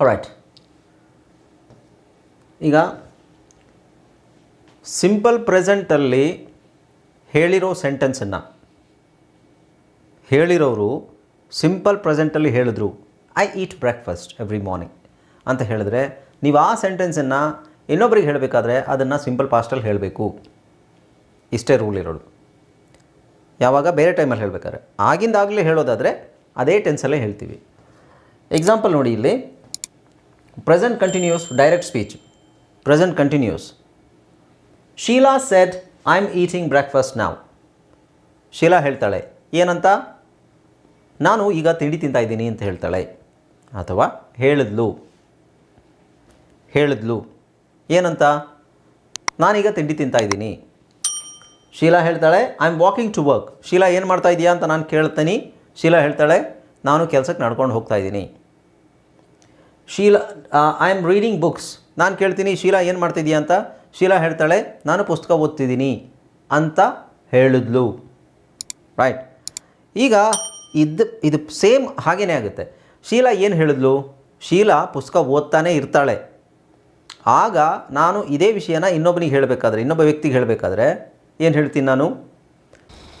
Right ಈಗ simple ಪ್ರೆಸೆಂಟಲ್ಲಿ ಹೇಳಿರೋ ಸೆಂಟೆನ್ಸನ್ನು ಹೇಳಿರೋರು simple ಪ್ರೆಸೆಂಟಲ್ಲಿ ಹೇಳಿದ್ರು I eat breakfast every morning ಅಂತ ಹೇಳಿದ್ರೆ, ನೀವು ಆ ಸೆಂಟೆನ್ಸನ್ನು ಇನ್ನೊಬ್ರಿಗೆ ಹೇಳಬೇಕಾದ್ರೆ ಅದನ್ನು ಸಿಂಪಲ್ ಪಾಸ್ಟಲ್ಲಿ ಹೇಳಬೇಕು. ಇಷ್ಟೇ ರೂಲ್ ಇರೋದು. ಯಾವಾಗ? ಬೇರೆ ಟೈಮಲ್ಲಿ ಹೇಳಬೇಕಾದ್ರೆ. ಆಗಿಂದಾಗಲೇ ಹೇಳೋದಾದರೆ, ಅದೇ ಟೆನ್ಸಲ್ಲೇ ಹೇಳ್ತೀವಿ. ಎಕ್ಸಾಂಪಲ್ ನೋಡಿ ಇಲ್ಲಿ. Present continuous direct speech present continuous Sheela said I am eating breakfast ನಾವು ಶೀಲಾ ಹೇಳ್ತಾಳೆ, ಏನಂತ? ನಾನು ಈಗ ತಿಂಡಿ ತಿಂತಾ ಇದ್ದೀನಿ ಅಂತ ಹೇಳ್ತಾಳೆ. ಅಥವಾ ಹೇಳಿದ್ಲು. ಹೇಳಿದ್ಲು. ಏನಂತ? ನಾನೀಗ ತಿಂಡಿ ತಿಂತಾ ಇದ್ದೀನಿ. ಶೀಲಾ ಹೇಳ್ತಾಳೆ I am walking to work Sheela ಏನು ಮಾಡ್ತಾ ಇದೆಯಾ? ಅಂತ ನಾನು ಕೇಳ್ತೀನಿ. ಶೀಲಾ ಹೇಳ್ತಾಳೆ, ನಾನು ಕೆಲಸಕ್ಕೆ ನಡ್ಕೊಂಡು ಹೋಗ್ತಾ ಇದ್ದೀನಿ. Sheela I am reading books ನಾನು ಕೇಳ್ತೀನಿ, ಶೀಲಾ ಏನು ಮಾಡ್ತಿದ್ದೀಯ ಅಂತ? ಶೀಲಾ ಹೇಳ್ತಾಳೆ, ನಾನು ಪುಸ್ತಕ ಓದ್ತಿದ್ದೀನಿ ಅಂತ ಹೇಳಿದ್ಲು. ರೈಟ್ ಈಗ ಇದು ಇದು ಸೇಮ್ ಹಾಗೇ ಆಗುತ್ತೆ. ಶೀಲಾ ಏನು ಹೇಳಿದ್ಲು? ಶೀಲಾ ಪುಸ್ತಕ ಓದ್ತಾನೆ ಇರ್ತಾಳೆ. ಆಗ ನಾನು ಇದೇ ವಿಷಯನ ಇನ್ನೊಬ್ಬನಿಗೆ ಹೇಳಬೇಕಾದ್ರೆ, ಇನ್ನೊಬ್ಬ ವ್ಯಕ್ತಿಗೆ ಹೇಳಬೇಕಾದ್ರೆ ಏನು ಹೇಳ್ತೀನಿ ನಾನು?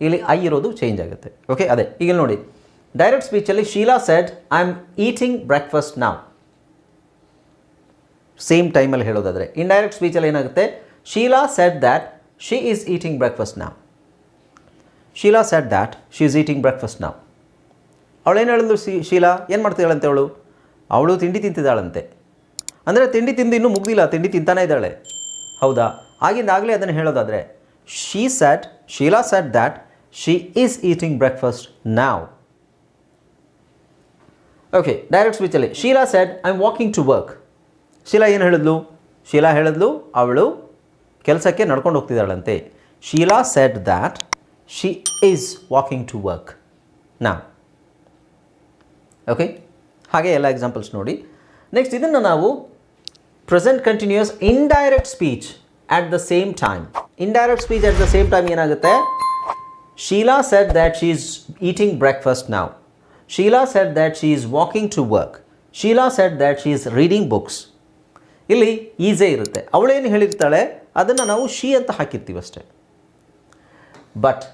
ಇಲ್ಲಿ ಐ ಇರೋದು ಚೇಂಜ್ ಆಗುತ್ತೆ. ಓಕೆ ಅದೇ. ಈಗ ನೋಡಿ. Direct ಸ್ಪೀಚಲ್ಲಿ Sheela said I am eating breakfast now same ಟೈಮಲ್ಲಿ ಹೇಳೋದಾದರೆ. ಇಂಡೈರೆಕ್ಟ್ ಸ್ಪೀಚಲ್ಲಿ ಏನಾಗುತ್ತೆ? Sheela said that she is eating breakfast now Sheela said that she is eating breakfast now ಏನು ಹೇಳಿದ್ಲು ಶಿ ಶೀಲಾ? ಏನು ಮಾಡ್ತಿದ್ದಾಳಂತೆ ಅವಳು? ಅವಳು ತಿಂಡಿ ತಿಂತಿದ್ದಾಳಂತೆ. ಅಂದರೆ ತಿಂಡಿ ತಿಂದು ಇನ್ನೂ ಮುಗ್ದಿಲ್ಲ, ತಿಂಡಿ ತಿಂತಾನೇ ಇದ್ದಾಳೆ. ಹೌದಾ? ಆಗಿಂದಾಗಲೇ ಅದನ್ನು ಹೇಳೋದಾದರೆ she said Sheela said that she is eating breakfast now okay direct ಸ್ಪೀಚಲ್ಲಿ Sheela said I am walking to work Sheela ಏನು ಹೇಳಿದ್ಲು? ಶೀಲಾ ಹೇಳಿದ್ಲು, ಅವಳು ಕೆಲಸಕ್ಕೆ ನಡ್ಕೊಂಡು ಹೋಗ್ತಿದ್ದಾಳಂತೆ. Sheela said that she is walking to work ನಾ ಓಕೆ ಹಾಗೆ ಎಲ್ಲ ಎಕ್ಸಾಂಪಲ್ಸ್ ನೋಡಿ. ನೆಕ್ಸ್ಟ್ ಇದನ್ನು ನಾವು present continuous indirect speech at the same time indirect speech at the same time ಏನಾಗುತ್ತೆ? Sheela said that she is eating breakfast now. Sheela said that she is walking to work Sheela said that she is reading books ಇಲ್ಲಿ ಈಸೇ ಇರುತ್ತೆ. ಅವಳೇನು ಹೇಳಿರ್ತಾಳೆ? ಅದನ್ನು ನಾವು she ಅಂತ ಹಾಕಿರ್ತೀವಿ ಅಷ್ಟೇ. But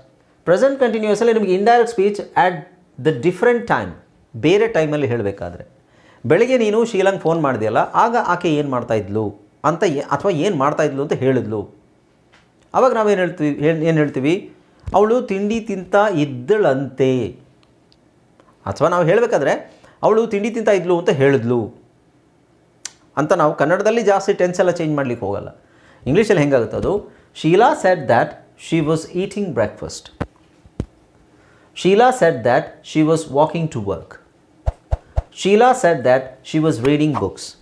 present ಕಂಟಿನ್ಯೂಸಲ್ಲಿ ನಿಮಗೆ indirect speech at the different time ಬೇರೆ ಟೈಮಲ್ಲಿ ಹೇಳಬೇಕಾದ್ರೆ. ಬೆಳಗ್ಗೆ ನೀನು ಶೀಲಂಗೆ ಫೋನ್ ಮಾಡಿದೆಯಲ್ಲ, ಆಗ ಆಕೆ ಏನು ಮಾಡ್ತಾ ಇದ್ಲು? ಅಂತ ಅಥವಾ ಏನು ಮಾಡ್ತಾಯಿದ್ಲು ಅಂತ ಹೇಳಿದ್ಲು? ಅವಾಗ ಏನು ಹೇಳ್ತೀವಿ ಏನು ಹೇಳ್ತೀವಿ? ಅವಳು ತಿಂಡಿ ತಿಂತ ಇದ್ದಳಂತೆ. ಅಥವಾ ನಾವು ಹೇಳಬೇಕಾದ್ರೆ, ಅವಳು ತಿಂಡಿ ತಿಂತ ಇದ್ಲು ಅಂತ ಹೇಳಿದ್ಲು ಅಂತ ನಾವು ಕನ್ನಡದಲ್ಲಿ ಜಾಸ್ತಿ ಟೆನ್ಸ್ ಎಲ್ಲ ಚೇಂಜ್ ಮಾಡ್ಲಿಕ್ಕೆ ಹೋಗಲ್ಲ. ಇಂಗ್ಲೀಷಲ್ಲಿ ಹೆಂಗಾಗುತ್ತೆ ಅದು? Sheela said that she was eating breakfast Sheela said that she was walking to work Sheela said that she was reading books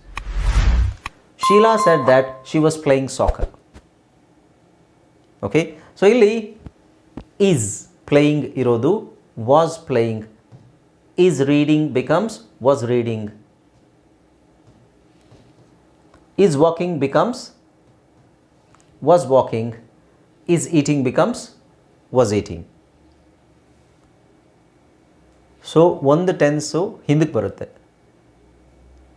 Sheela said that she was playing soccer okay so ಇಲ್ಲಿ is playing ಇರೋದು was playing is reading becomes was reading is walking becomes was walking is eating becomes was eating so ಒಂದು tense ಹಿಂದಕ್ಕೆ ಬರುತ್ತೆ.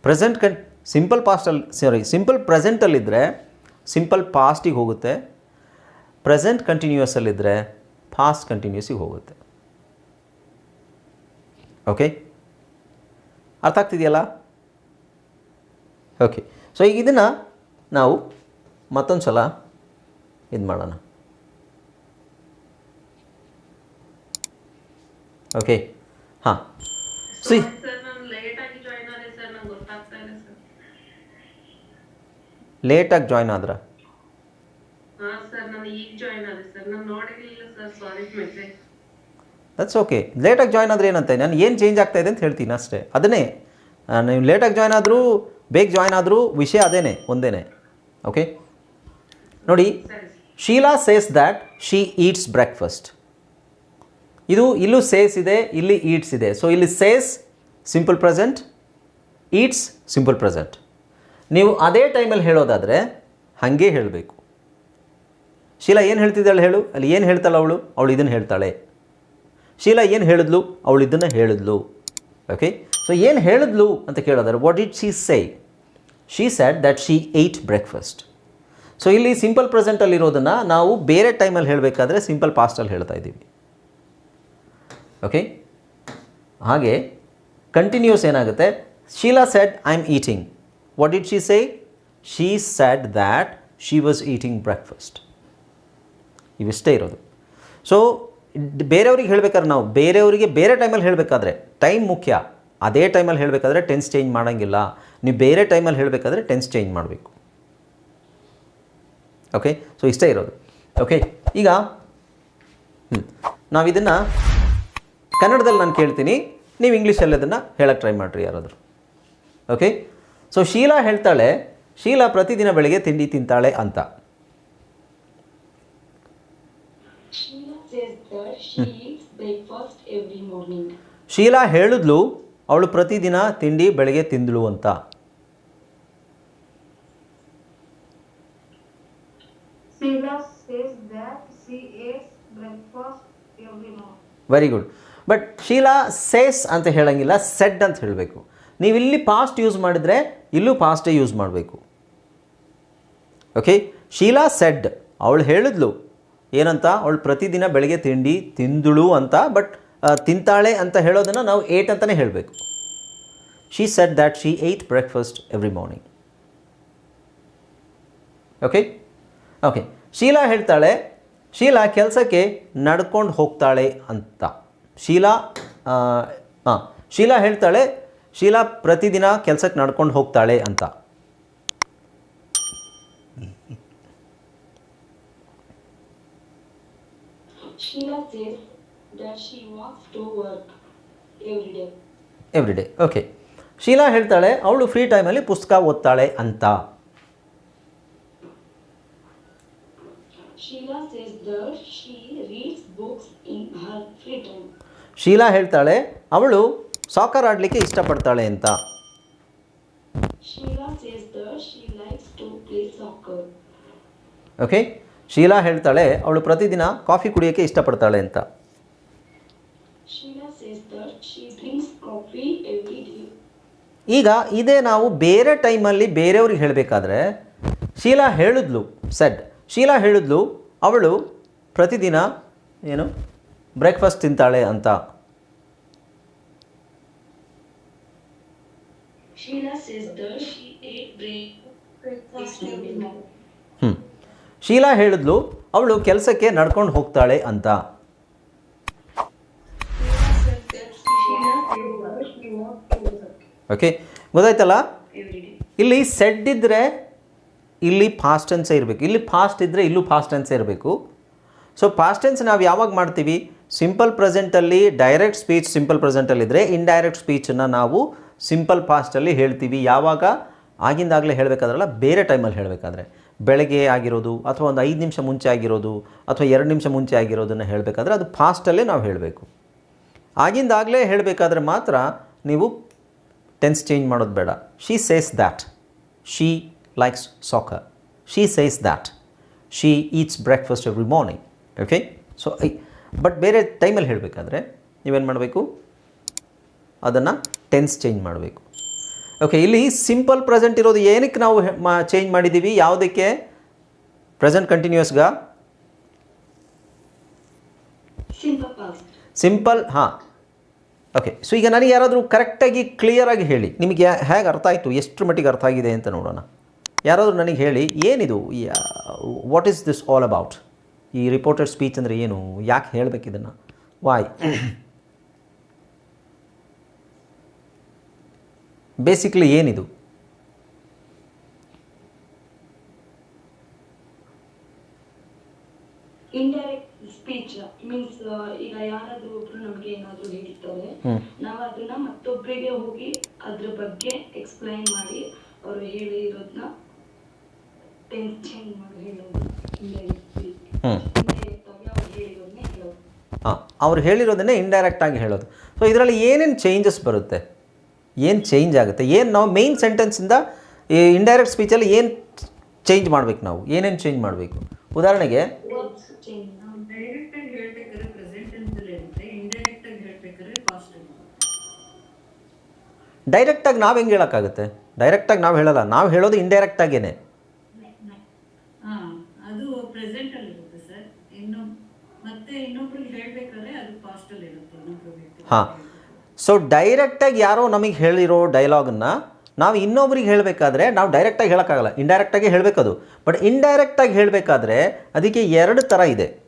Present ಕನ್ simple ಪಾಸ್ಟಲ್ಲಿ sorry simple ಪ್ರೆಸೆಂಟಲ್ಲಿದ್ದರೆ simple ಪಾಸ್ಟಿಗೆ ಹೋಗುತ್ತೆ. Present ಕಂಟಿನ್ಯೂಯಸಲ್ಲಿದ್ದರೆ past ಕಂಟಿನ್ಯೂಸಿಗೆ ಹೋಗುತ್ತೆ. ಓಕೆ ಅರ್ಥ ಆಗ್ತಿದೆಯಲ್ಲ? ಓಕೆ ಸೊ ಈಗ ಇದನ್ನು ನಾವು ಮತ್ತೊಂದು ಸಲ ಇದು ಮಾಡೋಣ. ಓಕೆ ಹಾಂ. ಸಿ ಲೇಟಾಗಿ ಜಾಯ್ನ್ ಆದ್ರ? ಹಾ ಸರ್ ನಾನು ಈಗ ಜಾಯ್ನ್ ಆದೆ ಸರ್ ನಾನು ನೋಡಿರ್ಲಿಲ್ಲ. ದಟ್ಸ್ ಓಕೆ ಲೇಟಾಗಿ ಜಾಯ್ನ್ ಆದರೆ ಏನಂತೆ? ನಾನು ಏನು ಚೇಂಜ್ ಆಗ್ತಾ ಇದೆ ಅಂತ ಹೇಳ್ತೀನಿ ಅಷ್ಟೇ. ಅದನ್ನೇ ನೀವು ಲೇಟಾಗಿ ಜಾಯ್ನ್ ಆದರೂ ಬೇಗ ಜಾಯ್ನ್ ಆದರೂ ವಿಷಯ ಅದೇನೆ ಒಂದೇನೆ. ಓಕೆ ನೋಡಿ Sheela says that she eats breakfast ಇದು ಇಲ್ಲೂ ಸೇಸ್ ಇದೆ ಇಲ್ಲಿ ಈಟ್ಸ್ ಇದೆ. ಸೊ ಇಲ್ಲಿ says simple present eats simple present ನೀವು ಅದೇ ಟೈಮಲ್ಲಿ ಹೇಳೋದಾದರೆ ಹಾಗೆ ಹೇಳಬೇಕು. ಶೀಲಾ ಏನು ಹೇಳ್ತಿದ್ದಾಳೆ ಹೇಳು? ಅಲ್ಲಿ ಏನು ಹೇಳ್ತಾಳೆ ಅವಳು? ಅವಳು ಇದನ್ನು ಹೇಳ್ತಾಳೆ. ಶೀಲಾ ಏನು ಹೇಳಿದ್ಲು? ಅವಳು ಇದನ್ನು ಹೇಳಿದ್ಲು. ಓಕೆ ಸೊ ಏನು ಹೇಳಿದ್ಲು ಅಂತ ಕೇಳಿದ್ರೆ what it she say she said that she ate breakfast so ಇಲ್ಲಿ ಸಿಂಪಲ್ ಪ್ರೆಸೆಂಟಲ್ಲಿರೋದನ್ನು ನಾವು ಬೇರೆ ಟೈಮಲ್ಲಿ ಹೇಳಬೇಕಾದ್ರೆ ಸಿಂಪಲ್ ಪಾಸ್ಟಲ್ಲಿ ಹೇಳ್ತಾ ಇದ್ದೀವಿ. ಓಕೆ ಹಾಗೆ ಕಂಟಿನ್ಯೂಸ್ ಏನಾಗುತ್ತೆ? Sheela said I am eating what it she say she said that she was eating breakfast ಇವಿಷ್ಟೇ ಇರೋದು. ಸೊ ಬೇರೆಯವ್ರಿಗೆ ಹೇಳಬೇಕಾದ್ರೆ ನಾವು ಬೇರೆಯವರಿಗೆ ಬೇರೆ ಟೈಮಲ್ಲಿ ಹೇಳಬೇಕಾದ್ರೆ ಟೈಮ್ ಮುಖ್ಯ. ಅದೇ ಟೈಮಲ್ಲಿ ಹೇಳಬೇಕಾದ್ರೆ ಟೆನ್ಸ್ ಚೇಂಜ್ ಮಾಡೋಂಗಿಲ್ಲ. ನೀವು ಬೇರೆ ಟೈಮಲ್ಲಿ ಹೇಳಬೇಕಾದ್ರೆ ಟೆನ್ಸ್ ಚೇಂಜ್ ಮಾಡಬೇಕು. ಓಕೆ ಸೊ ಇಷ್ಟೇ ಇರೋದು. ಓಕೆ ಈಗ ಹ್ಞೂ ನಾವು ಇದನ್ನು ಕನ್ನಡದಲ್ಲಿ ನಾನು ಕೇಳ್ತೀನಿ. ನೀವು ಇಂಗ್ಲೀಷಲ್ಲಿ ಅದನ್ನು ಹೇಳೋಕ್ಕೆ ಟ್ರೈ ಮಾಡಿರಿ ಯಾರಾದರೂ. ಓಕೆ ಸೊ ಶೀಲಾ ಹೇಳ್ತಾಳೆ, ಶೀಲಾ ಪ್ರತಿದಿನ ಬೆಳಿಗ್ಗೆ ತಿಂಡಿ ತಿಂತಾಳೆ ಅಂತ Sheila says that she eats breakfast every morning. Sheila ಹೇಳಿದ್ಲು ಅವಳು ಪ್ರತಿದಿನ ತಿಂಡಿ ಬೆಳಗ್ಗೆ ತಿಂದಳು ಅಂತ. Sheila says that she eats breakfast every morning. Very good but Sheela says ಅಂತ ಹೇಳಂಗಿಲ್ಲ ಸೆಡ್ ಅಂತ ಹೇಳಬೇಕು. ನೀವು ಇಲ್ಲಿ ಪಾಸ್ಟ್ ಯೂಸ್ ಮಾಡಿದರೆ ಇಲ್ಲೂ ಪಾಸ್ಟೇ ಯೂಸ್ ಮಾಡಬೇಕು. ಓಕೆ ಶೀಲಾ ಸೆಡ್ ಅವಳು ಹೇಳಿದ್ಲು ಏನಂತ? ಅವಳು ಪ್ರತಿದಿನ ಬೆಳಗ್ಗೆ ತಿಂಡಿ, ತಿಂದಳು ಅಂತ, ಬಟ್ ತಿಂತಾಳೆ ಅಂತ ಹೇಳೋದನ್ನು ನಾವು ಏಟ್ ಅಂತಲೇ ಹೇಳಬೇಕು. She said that she ate breakfast every morning okay okay Sheela ಹೇಳ್ತಾಳೆ, ಶೀಲಾ, ಕೆಲಸಕ್ಕೆ ನಡ್ಕೊಂಡು ಹೋಗ್ತಾಳೆ ಅಂತ. ಶೀಲಾ ಹಾಂ ಶೀಲಾ ಹೇಳ್ತಾಳೆ, ಶೀಲಾ, ಪ್ರತಿದಿನ ಕೆಲಸಕ್ಕೆ ನಡ್ಕೊಂಡು ಹೋಗ್ತಾಳೆ ಅಂತ. Sheena every day okay Sheela ಹೇಳ್ತಾಳೆ ಅವಳು ಫ್ರೀ ಟೈಮಲ್ಲಿ ಪುಸ್ತಕ ಓದ್ತಾಳೆ ಅಂತ. ಶೀಲಾ ಹೇಳ್ತಾಳೆ ಅವಳು ಸಾಕರ್ ಆಡಲಿಕ್ಕೆ ಇಷ್ಟಪಡ್ತಾಳೆ ಅಂತ. ಓಕೆ ಶೀಲಾ ಹೇಳ್ತಾಳೆ ಅವಳು ಪ್ರತಿದಿನ ಕಾಫಿ ಕುಡಿಯೋಕ್ಕೆ ಇಷ್ಟಪಡ್ತಾಳೆ ಅಂತ. ಈಗ ಇದೇ ನಾವು ಬೇರೆ ಟೈಮಲ್ಲಿ ಬೇರೆಯವ್ರಿಗೆ ಹೇಳಬೇಕಾದ್ರೆ ಶೀಲಾ ಹೇಳಿದ್ಲು ಸೆಡ್ ಶೀಲಾ ಹೇಳಿದ್ಲು ಅವಳು ಪ್ರತಿದಿನ ಏನು ಬ್ರೇಕ್ಫಾಸ್ಟ್ ತಿಂತಾಳೆ ಅಂತ. Sheila says that she ate breakfast every morning. ಹ್ಞೂ ಶೀಲಾ ಹೇಳಿದ್ಲು, ಅವಳು ಕೆಲಸಕ್ಕೆ ನಡ್ಕೊಂಡು ಹೋಗ್ತಾಳೆ ಅಂತ. ಓಕೆ ಗೊತ್ತಾಯ್ತಲ್ಲ? ಇಲ್ಲಿ ಸೆಡ್ ಇದ್ದರೆ ಇಲ್ಲಿ ಫಾಸ್ಟ್ ಟೆನ್ಸೇ ಇರಬೇಕು. ಇಲ್ಲಿ ಫಾಸ್ಟ್ ಇದ್ದರೆ ಇಲ್ಲೂ ಫಾಸ್ಟ್ ಟೆನ್ಸೇ ಇರಬೇಕು. ಸೊ ಫಾಸ್ಟ್ ಟೆನ್ಸ್ ನಾವು ಯಾವಾಗ ಮಾಡ್ತೀವಿ? ಸಿಂಪಲ್ ಪ್ರೆಸೆಂಟಲ್ಲಿ ಡೈರೆಕ್ಟ್ ಸ್ಪೀಚ್ ಸಿಂಪಲ್ ಪ್ರೆಸೆಂಟಲ್ಲಿದ್ದರೆ ಇಂಡೈರೆಕ್ಟ್ ಸ್ಪೀಚನ್ನು ನಾವು ಸಿಂಪಲ್ ಫಾಸ್ಟಲ್ಲಿ ಹೇಳ್ತೀವಿ. ಯಾವಾಗ? ಆಗಿಂದಾಗಲೇ ಹೇಳಬೇಕಾದ್ರಲ್ಲ, ಬೇರೆ ಟೈಮಲ್ಲಿ ಹೇಳಬೇಕಾದ್ರೆ. ಬೆಳಗ್ಗೆ ಆಗಿರೋದು ಅಥವಾ ಒಂದು ಐದು ನಿಮಿಷ ಮುಂಚೆ ಆಗಿರೋದು ಅಥವಾ ಎರಡು ನಿಮಿಷ ಮುಂಚೆ ಆಗಿರೋದನ್ನು ಹೇಳಬೇಕಾದ್ರೆ ಅದು ಫಾಸ್ಟಲ್ಲೇ ನಾವು ಹೇಳಬೇಕು. ಆಗಿಂದಾಗಲೇ ಹೇಳಬೇಕಾದ್ರೆ ಮಾತ್ರ ನೀವು ಟೆನ್ಸ್ ಚೇಂಜ್ ಮಾಡೋದು ಬೇಡ. She says that she likes soccer she says that she eats breakfast every morning okay so I but ಬೇರೆ ಟೈಮಲ್ಲಿ ಹೇಳಬೇಕಾದ್ರೆ ನೀವೇನು ಮಾಡಬೇಕು? ಅದನ್ನು ಟೆನ್ಸ್ ಚೇಂಜ್ ಮಾಡಬೇಕು. ಓಕೆ ಇಲ್ಲಿ ಸಿಂಪಲ್ ಪ್ರೆಸೆಂಟ್ ಇರೋದು ಏನಕ್ಕೆ ನಾವು ಚೇಂಜ್ ಮಾಡಿದ್ದೀವಿ ಯಾವುದಕ್ಕೆ? ಪ್ರೆಸೆಂಟ್ ಕಂಟಿನ್ಯೂಸ್ಗ ಸಿಂಪಲ್ ಹಾಂ. ಓಕೆ ಸೊ ಈಗ ನನಗೆ ಯಾರಾದರೂ ಕರೆಕ್ಟಾಗಿ ಕ್ಲಿಯರಾಗಿ ಹೇಳಿ. ನಿಮಗೆ ಹೇಗೆ ಅರ್ಥ ಆಯಿತು? ಎಷ್ಟು ಮಟ್ಟಿಗೆ ಅರ್ಥ ಆಗಿದೆ ಅಂತ ನೋಡೋಣ. ಯಾರಾದರೂ ನನಗೆ ಹೇಳಿ ಏನಿದು? What is this all about ಈ ರಿಪೋರ್ಟೆಡ್ ಸ್ಪೀಚ್ ಅಂದರೆ ಏನು? ಯಾಕೆ ಹೇಳಬೇಕಿದನ್ನು ವಾಯ್ ಬೇಸಿಕ್ಲಿ ಏನಿದು? ಇಂಡೈರೆಕ್ಟ್ ಸ್ಪೀಚ್ ಮೀನ್ಸ್ ಈಗ ಯಾರಾದ್ರೂ ಒಬ್ರು ನಮ್ಗೆ ಏನಾದ್ರು ಹೇಳ್ತಾರೆ ನಾವು ಅದನ್ನ ಮತ್ತೊಬ್ಬರಿಗೆ ಹೋಗಿ ಅದ್ರ ಬಗ್ಗೆ ಎಕ್ಸ್ಪ್ಲೈನ್ ಮಾಡಿ ಅವ್ರು ಹೇಳಿರೋದನ್ನ ಟೆನ್ಷನ್ ಮಾಡಿ ಹೇಳೋದು ಇಂಡೈರೆಕ್ಟ್ ಸ್ಪೀಚ್ ಇಂಡೈರೆಕ್ಟ್ ಆಗಿ ಅವ್ರು ಹೇಳಿರೋದನ್ನೇ ಹಾಂ ಅವ್ರು ಹೇಳಿರೋದನ್ನೇ ಇಂಡೈರೆಕ್ಟಾಗಿ ಹೇಳೋದು. ಸೊ ಇದರಲ್ಲಿ ಏನೇನು ಚೇಂಜಸ್ ಬರುತ್ತೆ? ಏನು ಚೇಂಜ್ ಆಗುತ್ತೆ? ಏನು ನಾವು ಮೇಯ್ನ್ ಸೆಂಟೆನ್ಸಿಂದ ಈ ಇಂಡೈರೆಕ್ಟ್ ಸ್ಪೀಚಲ್ಲಿ ಏನು ಚೇಂಜ್ ಮಾಡಬೇಕು ನಾವು? ಏನೇನು ಚೇಂಜ್ ಮಾಡಬೇಕು? ಉದಾಹರಣೆಗೆ ಡೈರೆಕ್ಟಾಗಿ ನಾವು ಹೆಂಗೆ ಹೇಳೋಕ್ಕಾಗುತ್ತೆ? ಡೈರೆಕ್ಟಾಗಿ ನಾವು ಹೇಳಲ್ಲ ನಾವು ಹೇಳೋದು ಇಂಡೈರೆಕ್ಟಾಗೇನೆ ಹಾ ಸೊ ಡೈರೆಕ್ಟಾಗಿ ಯಾರೋ ನಮಗೆ ಹೇಳಿರೋ ಡೈಲಾಗನ್ನು ನಾವು ಇನ್ನೊಬ್ರಿಗೆ ಹೇಳಬೇಕಾದ್ರೆ ನಾವು ಡೈರೆಕ್ಟಾಗಿ ಹೇಳೋಕ್ಕಾಗಲ್ಲ. ಇಂಡೈರೆಕ್ಟಾಗಿ ಹೇಳಬೇಕದು. ಬಟ್ ಇಂಡೈರೆಕ್ಟಾಗಿ ಹೇಳಬೇಕಾದ್ರೆ ಅದಕ್ಕೆ ಎರಡು ಥರ ಇದೆ.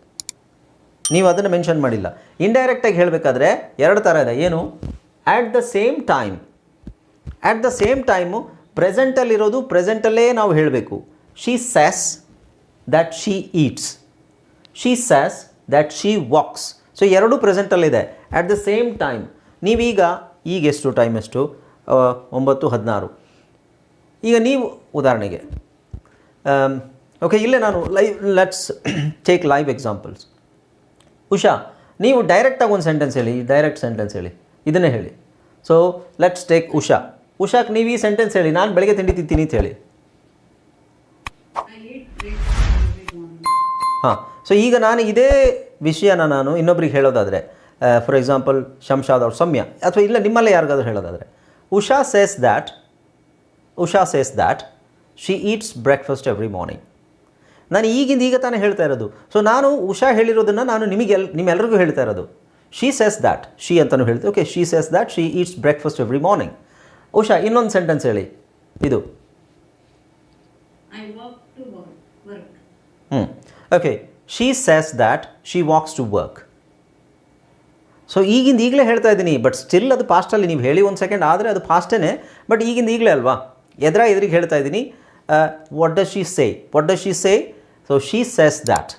ನೀವು ಅದನ್ನು ಮೆನ್ಷನ್ ಮಾಡಿಲ್ಲ. ಇಂಡೈರೆಕ್ಟಾಗಿ ಹೇಳಬೇಕಾದ್ರೆ ಎರಡು ಥರ ಇದೆ. ಏನು? At the same time at the same time ಪ್ರೆಸೆಂಟಲ್ಲಿರೋದು ಪ್ರೆಸೆಂಟಲ್ಲೇ ನಾವು ಹೇಳಬೇಕು. She says that she eats she says that she walks so ಎರಡೂ ಪ್ರೆಸೆಂಟಲ್ಲಿದೆ ಆ್ಯಟ್ ದ ಸೇಮ್ ಟೈಮ್ ನೀವೀಗ ಈಗ ಎಷ್ಟು ಟೈಮ್ ಎಷ್ಟು? ಒಂಬತ್ತು, ಹದಿನಾರು. ಈಗ ನೀವು ಉದಾಹರಣೆಗೆ ಓಕೆ ಇಲ್ಲೇ ನಾನು live let's take live examples Usha, ನೀವು ಡೈರೆಕ್ಟಾಗಿ ಒಂದು ಸೆಂಟೆನ್ಸ್ ಹೇಳಿ ಡೈರೆಕ್ಟ್ ಸೆಂಟೆನ್ಸ್ ಹೇಳಿ, ಇದನ್ನೇ ಹೇಳಿ. So let's take Usha. ಉಷಾಕ್ ನೀವು ಈ ಸೆಂಟೆನ್ಸ್ ಹೇಳಿ, ನಾನು ಬೆಳಗ್ಗೆ ತಿಂಡಿ ತಿಂತೀನಿ ಅಂತ ಹೇಳಿ. ಹಾಂ ಸೊ ಈಗ ನಾನು ಇದೇ ವಿಷಯನ ನಾನು ಇನ್ನೊಬ್ರಿಗೆ ಹೇಳೋದಾದರೆ ಫಾರ್ ಎಕ್ಸಾಂಪಲ್ ಶಂಶಾದ್ ಅವ್ರ ಸೌಮ್ಯ ಅಥವಾ ಇಲ್ಲ ನಿಮ್ಮಲ್ಲೇ ಯಾರಿಗಾದ್ರೂ ಹೇಳೋದಾದರೆ. Usha says that Usha says that she eats breakfast every morning ನಾನು ಈಗಿಂದ ಈಗ ತಾನೇ ಹೇಳ್ತಾ ಇರೋದು. ಸೊ ನಾನು ಉಷಾ ಹೇಳಿರೋದನ್ನು ನಾನು ನಿಮಗೆ ಎಲ್ ನಿಮ್ಮೆಲ್ಲರಿಗೂ ಹೇಳ್ತಾ ಇರೋದು. ಶಿ ಸೆಸ್ ದ್ಯಾಟ್ ಶಿ ಅಂತಲೂ ಹೇಳ್ತೀವಿ okay she says that she eats breakfast every morning Usha ಇನ್ನೊಂದು ಸೆಂಟೆನ್ಸ್ ಹೇಳಿ. ಇದು. ಹ್ಞೂ okay she says that she walks to work so ಈಗಿಂದ ಈಗಲೇ ಹೇಳ್ತಾ ಇದ್ದೀನಿ ಬಟ್ ಸ್ಟಿಲ್ ಅದು ಪಾಸ್ಟಲ್ಲಿ ನೀವು ಹೇಳಿ ಒಂದು ಸೆಕೆಂಡ್ ಆದರೆ ಅದು ಫಾಸ್ಟೇನೆ ಬಟ್ ಈಗಿಂದ ಈಗಲೇ ಅಲ್ವಾ? ಎದುರ ಎದುರಿಗೆ ಹೇಳ್ತಾ ಇದ್ದೀನಿ what does she say what does she say so she says that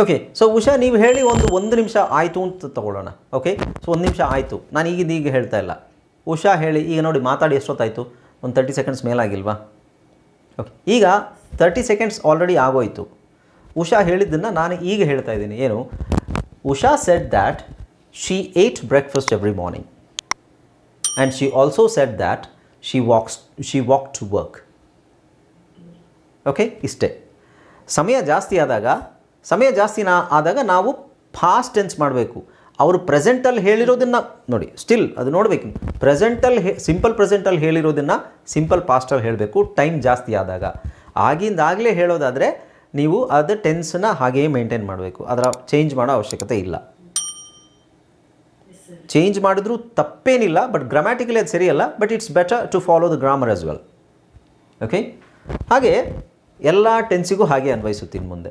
okay so Usha, ನೀವು ಹೇಳಿ ಒಂದು ಒಂದು ನಿಮಿಷ ಆಯಿತು ಅಂತ ತಗೊಳ್ಳೋಣ ಓಕೆ ಸೊ ಒಂದು ನಿಮಿಷ ಆಯಿತು. ನಾನು ಈಗಿಂದ ಈಗ ಹೇಳ್ತಾ ಇಲ್ಲ. ಉಷಾ ಹೇಳಿ, ಈಗ ನೋಡಿ ಮಾತಾಡಿ ಎಷ್ಟೊತ್ತಾಯಿತು? ಒಂದು ತರ್ಟಿ ಸೆಕೆಂಡ್ಸ್ ಮೇಲಾಗಿಲ್ವಾ? ಓಕೆ ಈಗ ತರ್ಟಿ ಸೆಕೆಂಡ್ಸ್ ಆಲ್ರೆಡಿ ಆಗೋಯಿತು. ಉಷಾ ಹೇಳಿದ್ದನ್ನು ನಾನು ಈಗ ಹೇಳ್ತಾ ಇದ್ದೀನಿ. ಏನು? Usha said that she ate breakfast every morning and she also said that she walks she walk to work okay ಇಷ್ಟೇ. ಸಮಯ ಜಾಸ್ತಿ ಆದಾಗ, ಸಮಯ ಜಾಸ್ತಿ ನಾ, ಆದಾಗ ನಾವು ಫಾಸ್ಟ್ ಟೆನ್ಸ್ ಮಾಡಬೇಕು. ಅವರು ಪ್ರೆಸೆಂಟಲ್ಲಿ ಹೇಳಿರೋದನ್ನು ನೋಡಿ ಸ್ಟಿಲ್ ಅದು ನೋಡಬೇಕು. ಪ್ರೆಸೆಂಟಲ್ಲಿ ಹೇ ಸಿಂಪಲ್ ಪ್ರೆಸೆಂಟಲ್ಲಿ ಹೇಳಿರೋದನ್ನು ಸಿಂಪಲ್ ಪಾಸ್ಟಲ್ಲಿ ಹೇಳಬೇಕು ಟೈಮ್ ಜಾಸ್ತಿ ಆದಾಗ. ಆಗಿಂದಾಗಲೇ ಹೇಳೋದಾದರೆ, ನೀವು ಅದು ಟೆನ್ಸನ್ನ ಹಾಗೆಯೇ ಮೇಂಟೈನ್ ಮಾಡಬೇಕು. ಅದರ ಚೇಂಜ್ ಮಾಡೋ ಅವಶ್ಯಕತೆ ಇಲ್ಲ. ಚೇಂಜ್ ಮಾಡಿದ್ರು ತಪ್ಪೇನಿಲ್ಲ ಬಟ್ ಗ್ರಾಮ್ಯಾಟಿಕಲಿ ಅದು ಸರಿಯಲ್ಲ but it's better to follow the grammar as well okay ಹಾಗೆ, ಎಲ್ಲ ಟೆನ್ಸಿಗೂ ಹಾಗೆ ಅನ್ವಯಿಸುತ್ತೀನಿ ಮುಂದೆ.